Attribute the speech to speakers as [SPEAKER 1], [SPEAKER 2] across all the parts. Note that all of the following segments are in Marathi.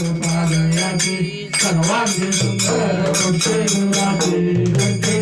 [SPEAKER 1] उपादयाची सर्वांगी सुंदर गोष्टी गुणाची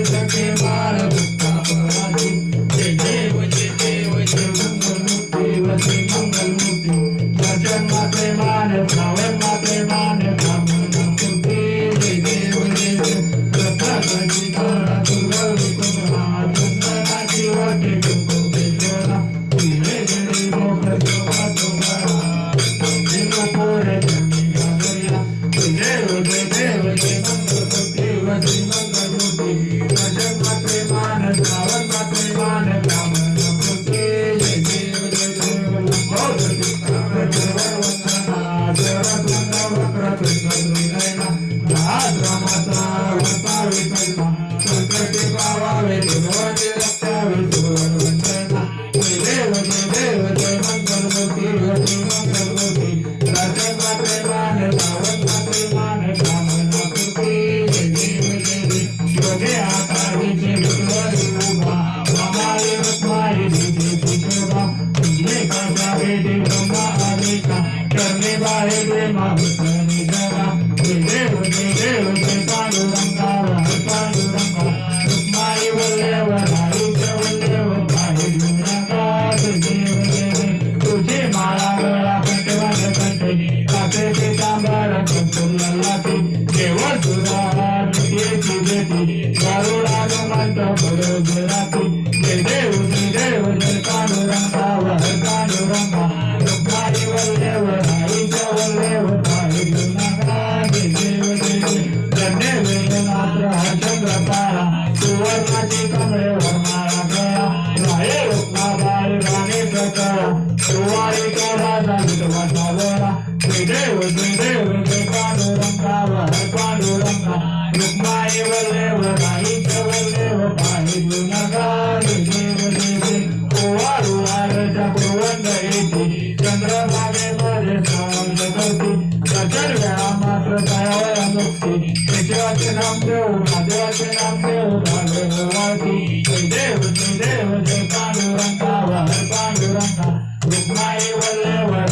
[SPEAKER 1] Thank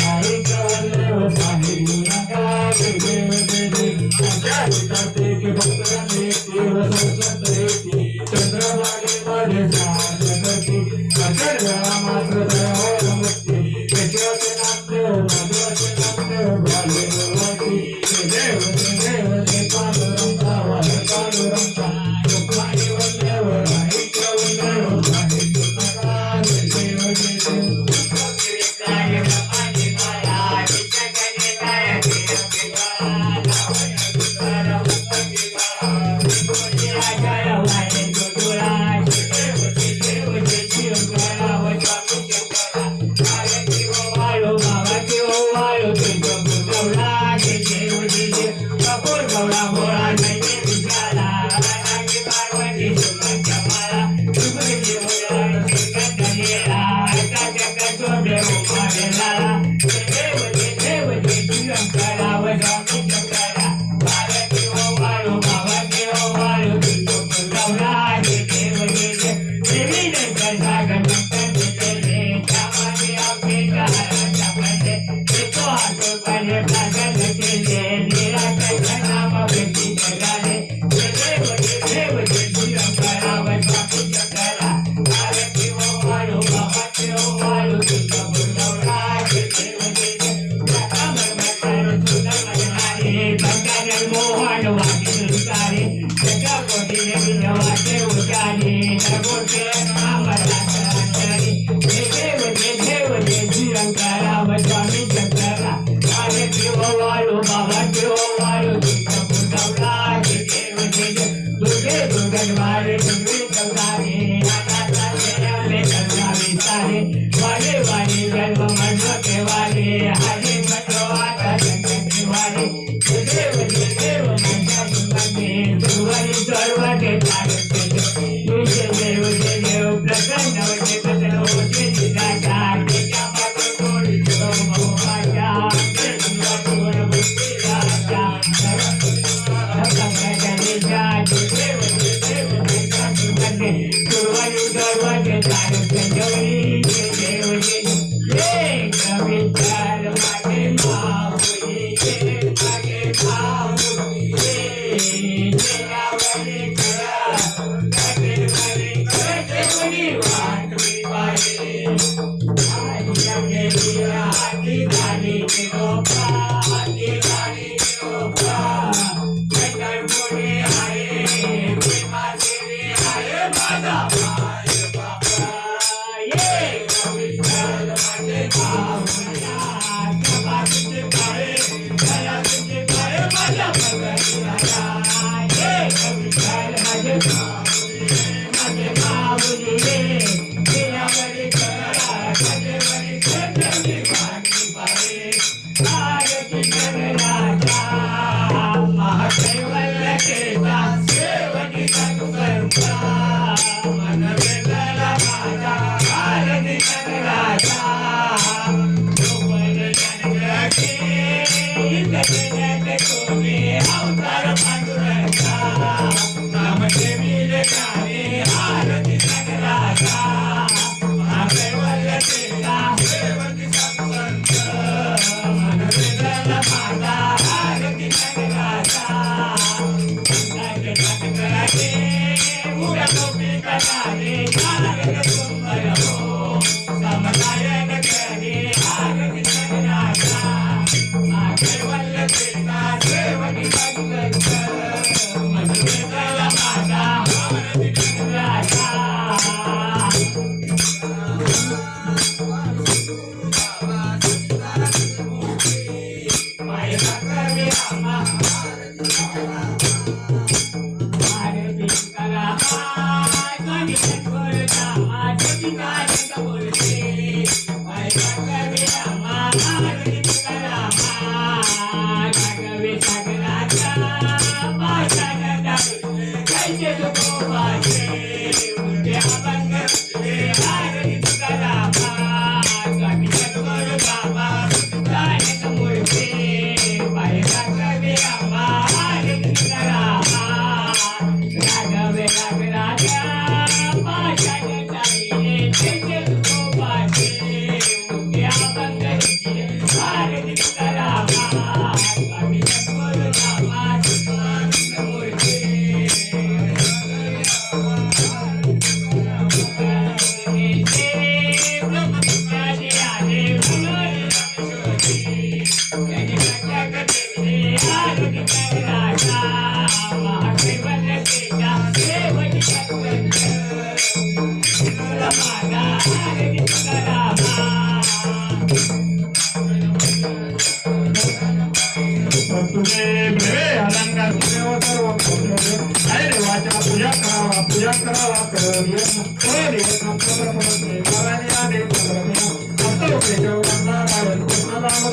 [SPEAKER 1] you. liar, liar, liar, alright? Thank you. Thank you.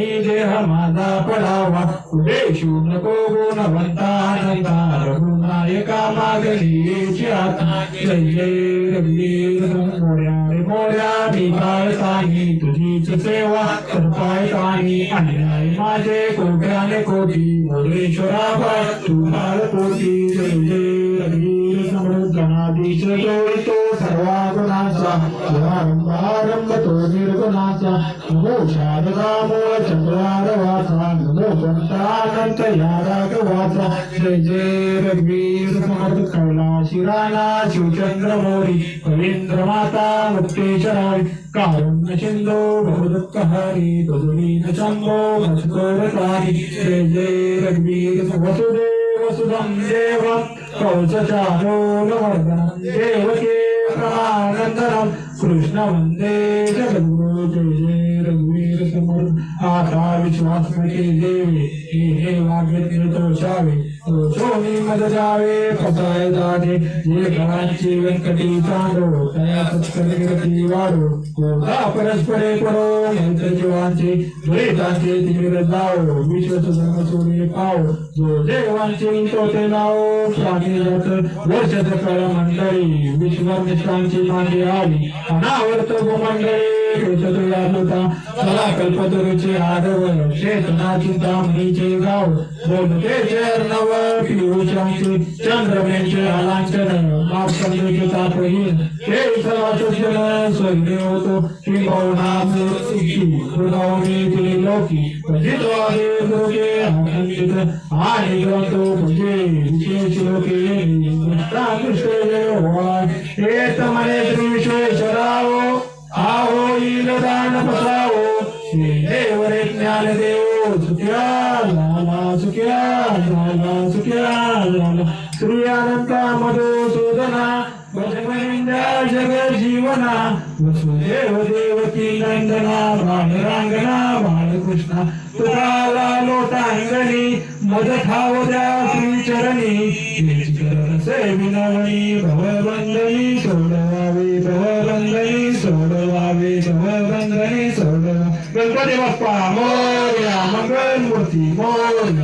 [SPEAKER 1] कारणी देह माझा पडावा तुझे नको गुणवंता अनंता रघुनायका मागणीची आता जय जय रघुवीर मोर्या रे मोर्या मी काय सांगी तुझीच सेवा करताय काही अन्याय माझे कोट्याने कोटी मोरेश्वरा बाय तुझा कोटी जय जय रघुवीर समृद्धनाधीश जोडितो सर्वा गुणांचा आरंभ तो निर्गुणाचा नमो शारदा मूळ चंद्रारवाचा नमो पंचानंत या राघवाचा जय जय रघुवीर समर्थ कैलाशी राणा शिवचंद्र मोरी माता कारुण्य गजुलीन जय जय रघुवीर वसुदेव सुधम देव कवचचारोलवर्धनं देवके प्रमानन्दनं कृष्ण वन्दे जगद्गुरु जय जय रघुवीर समर्थ आता विश्वास देवे हे हे वाग्यज्ञ मद जावे जाणे जे व्यंकटी चांडो तया वाढो. कोणता परस्परे पडो यंत्र जीवांचे द्वैतांचे तिमिर जाओ. विश्व जो देवांचे तो ते नाव जात मंडळी. आली. अनावर्त भूमंडळी. कृततो यानुता चला कल्पतरुचे गाव बोलतेचे अर्णव पियुषांचे चंद्रमेचे अलांचन मापसंदेचे तापहीन हे स्वर्गे होतो लोकी लोके आनंदित आणि ग्रंथो विशेष लोके हे तमने होईल दान पसावो देवरे ज्ञान देव सुख्या झाला सुख्या झाला सुख्या झाला श्री अनंता मधुसूदना भजमनिंदा जग जीवना वसुदेव देवकी नंदना रांगणा बाळकृष्णा तुकाला लोटांगणी मद ठाव द्या श्री चरणी से विनवणी भवबंधनी भवबंधनी सोडवा गणपती बाप्पा मोर्या मंगल मूर्ती मोर्या